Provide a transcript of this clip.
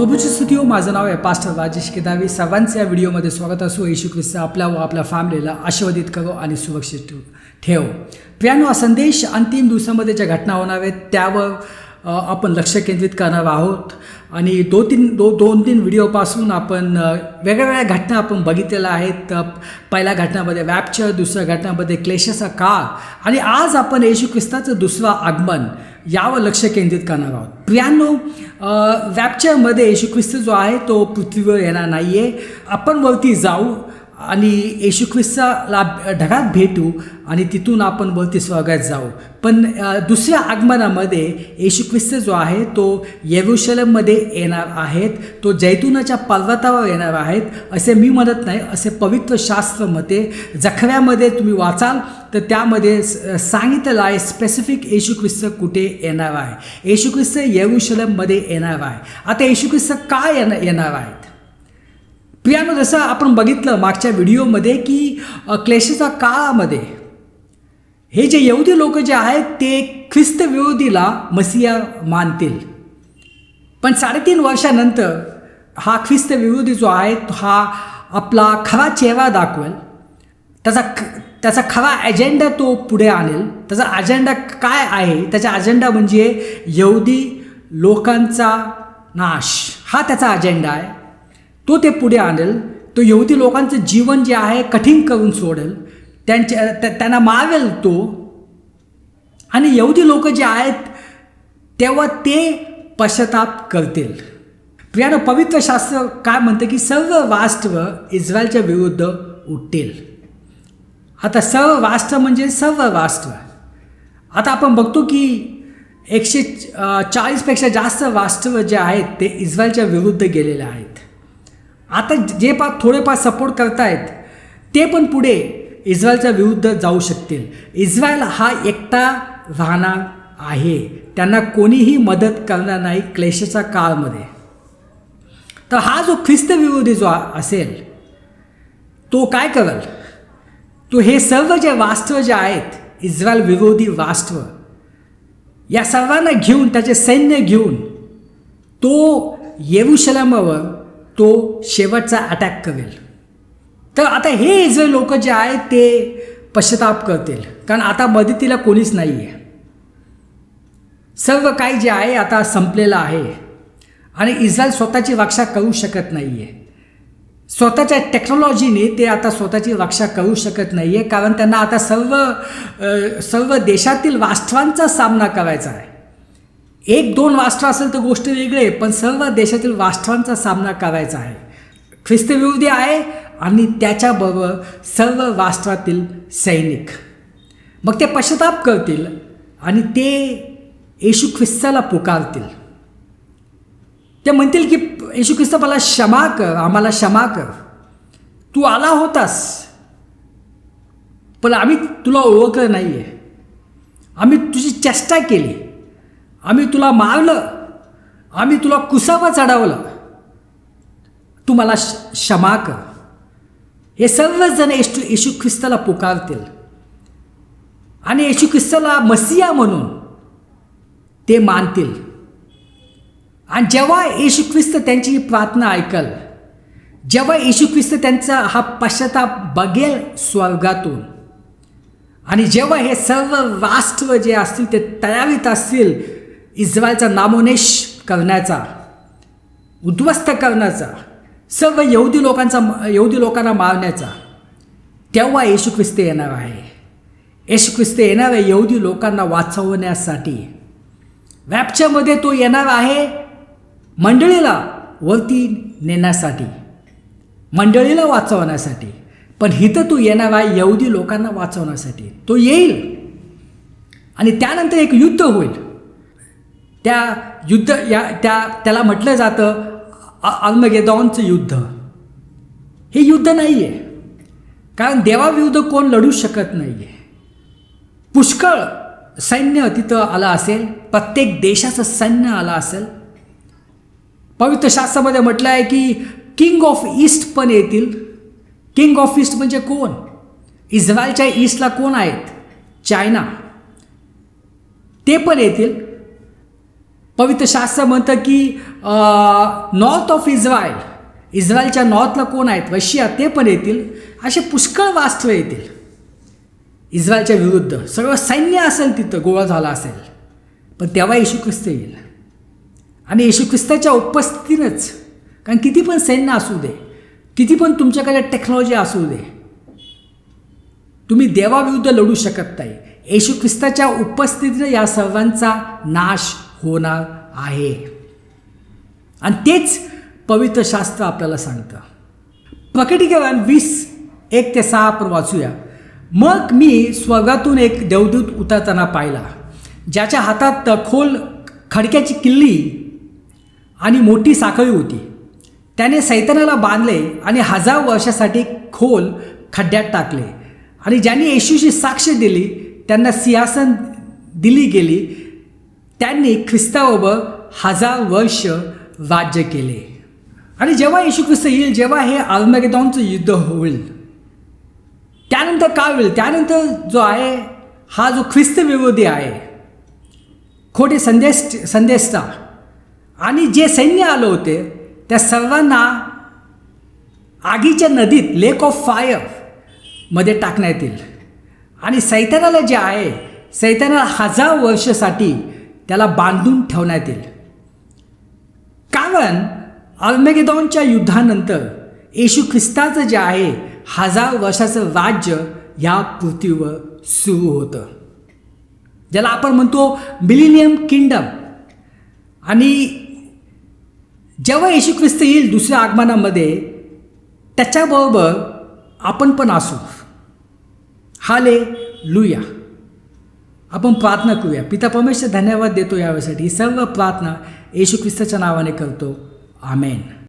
प्रभूची स्तुती हो. माझं नाव आहे पास्टर राजेश केदावी. सर्वांचं या व्हिडिओमध्ये स्वागत असो. येशू ख्रिस्त आपल्या व आपल्या फॅमिलीला आशीर्वादित करो आणि सुरक्षित ठेव प्रियानो हा संदेश अंतिम दिवसामध्ये ज्या घटना होणार आहेत त्यावर आपण लक्ष केंद्रित करणार आहोत. आणि दो तीन दो दोन तीन व्हिडिओपासून आपण वेगवेगळ्या घटना आपण बघितलेल्या आहेत. पहिल्या घटनामध्ये वॅपचर दुसऱ्या घटनामध्ये क्लेशाचा काळ. आणि आज आपण येशू ख्रिस्ताचं दुसरं आगमन यावर लक्ष केंद्रित करणार आहोत. प्रियानो वॅपचरमध्ये येशू ख्रिस्त जो आहे तो पृथ्वीवर येणार नाही आहे आपण वरती जाऊ. आणि येशू ख्रिस्ताला ढगात भेटू आणि तिथून आपण वरती स्वर्गात जाऊ. पण दुसऱ्या आगमनामध्ये येशू ख्रिस्त जो आहे तो येरुशलममध्ये येणार आहेत तो जैतुनाच्या पर्वतावर येणार आहेत असे मी म्हणत नाही असे पवित्र शास्त्र मते. जखव्यामध्ये तुम्ही वाचाल तर त्यामध्ये सांगितलं आहे स्पेसिफिक येशू ख्रिस्त कुठे येणार आहे. येशू ख्रिस्त येरुशलममध्ये येणार आहे. आता येशू ख्रिस्त का येणार येणार आहेत? प्रियानो जसं आपण बघितलं मागच्या व्हिडिओमध्ये की क्लेशेच्या काळामध्ये हे जे यहुदी लोक जे आहेत ते ख्रिस्त विरोधीला मसिया मानतील. पण साडेतीन वर्षानंतर हा ख्रिस्त विरोधी जो आहे तो हा आपला खरा चेहरा दाखवेल. त्याचा ख त्याचा खरा अजेंडा तो पुढे आणेल. त्याचा अजेंडा काय आहे? त्याचा अजेंडा म्हणजे यहुदी लोकांचा नाश. हा त्याचा अजेंडा आहे. तो ते पुढे आणेल. तो यहुदी लोकांचं जीवन जे आहे कठीण करून सोडेल. त्यांच्या त्यांना मावेल तो. आणि यहुदी लोक जे आहेत तेव्हा ते पश्चाताप करतील. प्रियानं पवित्र शास्त्र काय म्हणतं की सर्व राष्ट्र इस्रायलच्या विरुद्ध उठतील. आता सर्व राष्ट्र म्हणजे सर्व राष्ट्र. आता आपण बघतो की एकशे चाळीसपेक्षा जास्त राष्ट्र जे आहेत ते इस्रायलच्या विरुद्ध गेलेले आहेत. आता जे पा थोडेफार सपोर्ट करतायत ते पण पुढे इस्रायलच्या विरुद्ध जाऊ शकतील. इस्रायल हा एकटा राहणार आहे. त्यांना कोणीही मदत करणार नाही क्लेशाच्या काळमध्ये. तर हा जो ख्रिस्तविरोधी जो असेल तो काय करेल? तो हे सर्व जे राष्ट्र जे आहेत इस्रायल विरोधी राष्ट्र या सर्वांना घेऊन त्याचे सैन्य घेऊन तो येरुशलमावर तो शेवटचा अटॅक करेल. तर आता हे जे लोक जे आहेत ते पश्चाताप करतील. कारण आता मदतीला कोणीच नाही आहे सर्व काही जे आहे आता संपलेलं आहे. आणि इस्रायल स्वतःची रक्षा करू शकत नाही आहे स्वतःच्या टेक्नॉलॉजीने ते आता स्वतःची रक्षा करू शकत नाही आहे कारण त्यांना आता सर्व सर्व देशातील राष्ट्रांचा सामना करायचा आहे. एक दोन राष्ट्र असेल तर गोष्ट वेगळे पण सर्व देशातील राष्ट्रांचा सामना करायचा आहे. ख्रिस्तविरोधी आहे आणि त्याच्याबरोबर सर्व राष्ट्रातील सैनिक. मग ते पश्चाताप करतील आणि ते येशू ख्रिस्ताला पुकारतील. ते म्हणतील की येशू ख्रिस्त मला क्षमा कर आम्हाला क्षमा कर. तू आला होतास पण आम्ही तुला ओळखलं नाही आहे आम्ही तुझी चेष्टा केली. आम्ही तुला मारलं. आम्ही तुला कुसावा चढावलं. तू मला श- क्षमा कर. हे सर्वजण येशू येशू ख्रिस्ताला पुकारतील. आणि येशू ख्रिस्ताला मसिया म्हणून ते मानतील. आणि जेव्हा येशू ख्रिस्त त्यांची प्रार्थना ऐकल जेव्हा येशू ख्रिस्त त्यांचा हा पश्चाताप बघेल स्वर्गातून आणि जेव्हा हे सर्व राष्ट्र जे असतील ते तयारीत असतील इस्रायलचा नामोनेश करण्याचा उद्ध्वस्त करण्याचा सर्व यहुदी लोकांचा यहुदी लोकांना मारण्याचा तेव्हा येशू ख्रिस्त येणार आहे. येशू ख्रिस्त येणार आहे यहुदी लोकांना वाचवण्यासाठी. रॅप्चरमध्ये तो येणार आहे मंडळीला वरती नेण्यासाठी मंडळीला वाचवण्यासाठी. पण हिथं तू येणार आहे यहुदी लोकांना वाचवण्यासाठी. तो येईल आणि त्यानंतर एक युद्ध होईल. त्या युद्ध या त्या त्याला म्हटलं जातं आल्मगेदॉनचं युद्ध. हे युद्ध नाही आहे कारण देवाविरुद्ध कोण लढू शकत नाही आहे पुष्कळ सैन्य तिथं आलं असेल प्रत्येक देशाचं सैन्य आलं असेल. पवित्र शास्त्रामध्ये म्हटलं आहे की किंग ऑफ ईस्ट पण येतील. किंग ऑफ ईस्ट म्हणजे कोण? इस्रायलच्या ईस्टला कोण आहेत? चायना ते पण येतील. पवित्र शास्त्र म्हणतं की नॉर्थ ऑफ इस्रायल इस्रायलच्या नॉर्थला कोण आहेत? रशिया ते पण येतील. असे पुष्कळ वास्तव येतील. इस्रायलच्या विरुद्ध. सगळं सैन्य असेल तिथं गोळा झाला असेल. पण तेव्हा येशू ख्रिस्त येईल. आणि येशू ख्रिस्ताच्या उपस्थितीनंच. कारण किती पण सैन्य असू दे किती पण तुमच्याकडे टेक्नॉलॉजी असू दे तुम्ही देवाविरुद्ध लढू शकत नाही. येशू ख्रिस्ताच्या उपस्थितीनं या सर्वांचा नाश होणार आहे. आणि तेच पवित्र शास्त्र आपल्याला सांगतं. प्रकटीकरण वीस एक ते सहा आपण वाचूया. मग मी स्वर्गातून एक देवदूत उतरताना पाहिला. ज्याच्या हातात खोल खडक्याची किल्ली आणि मोठी साखळी होती. त्याने सैतानाला बांधले आणि हजार वर्षासाठी खोल खड्ड्यात टाकले. आणि ज्यांनी येशूची साक्ष दिली त्यांना सिंहासन दिली गेली त्यांनी ख्रिस्ताबरोबर हजार वर्ष राज्य केले. आणि जेव्हा येशू ख्रिस्त येईल जेव्हा हे आल्मॅगेदॉनचं युद्ध होईल त्यानंतर काय होईल? त्यानंतर जो आहे हा जो ख्रिस्त विरोधी आहे खोटे संदेश संदेशता आणि जे सैन्य आलं होते त्या सर्वांना आगीच्या नदीत लेक ऑफ फायरमध्ये टाकण्यात येईल. आणि सैतानाला जे आहे सैतानाला हजार वर्षासाठी त्याला बांधून ठेवण्यात येईल. कारण अल्मेगेदॉनच्या युद्धानंतर येशू ख्रिस्ताचं जे आहे हजार वर्षाचं राज्य ह्या पृथ्वीवर सुरू होतं. ज्याला आपण म्हणतो मिलिनियम किंगडम. आणि जेव्हा येशू ख्रिस्त येईल दुसऱ्या आगमनामध्ये त्याच्याबरोबर आपण पण असू. हाले लुया आपण प्रार्थना करूया. पिता परमेश्वर धन्यवाद देतो यावेळेसाठी. ही सर्व प्रार्थना येशू ख्रिस्ताच्या नावाने करतो. आमेन.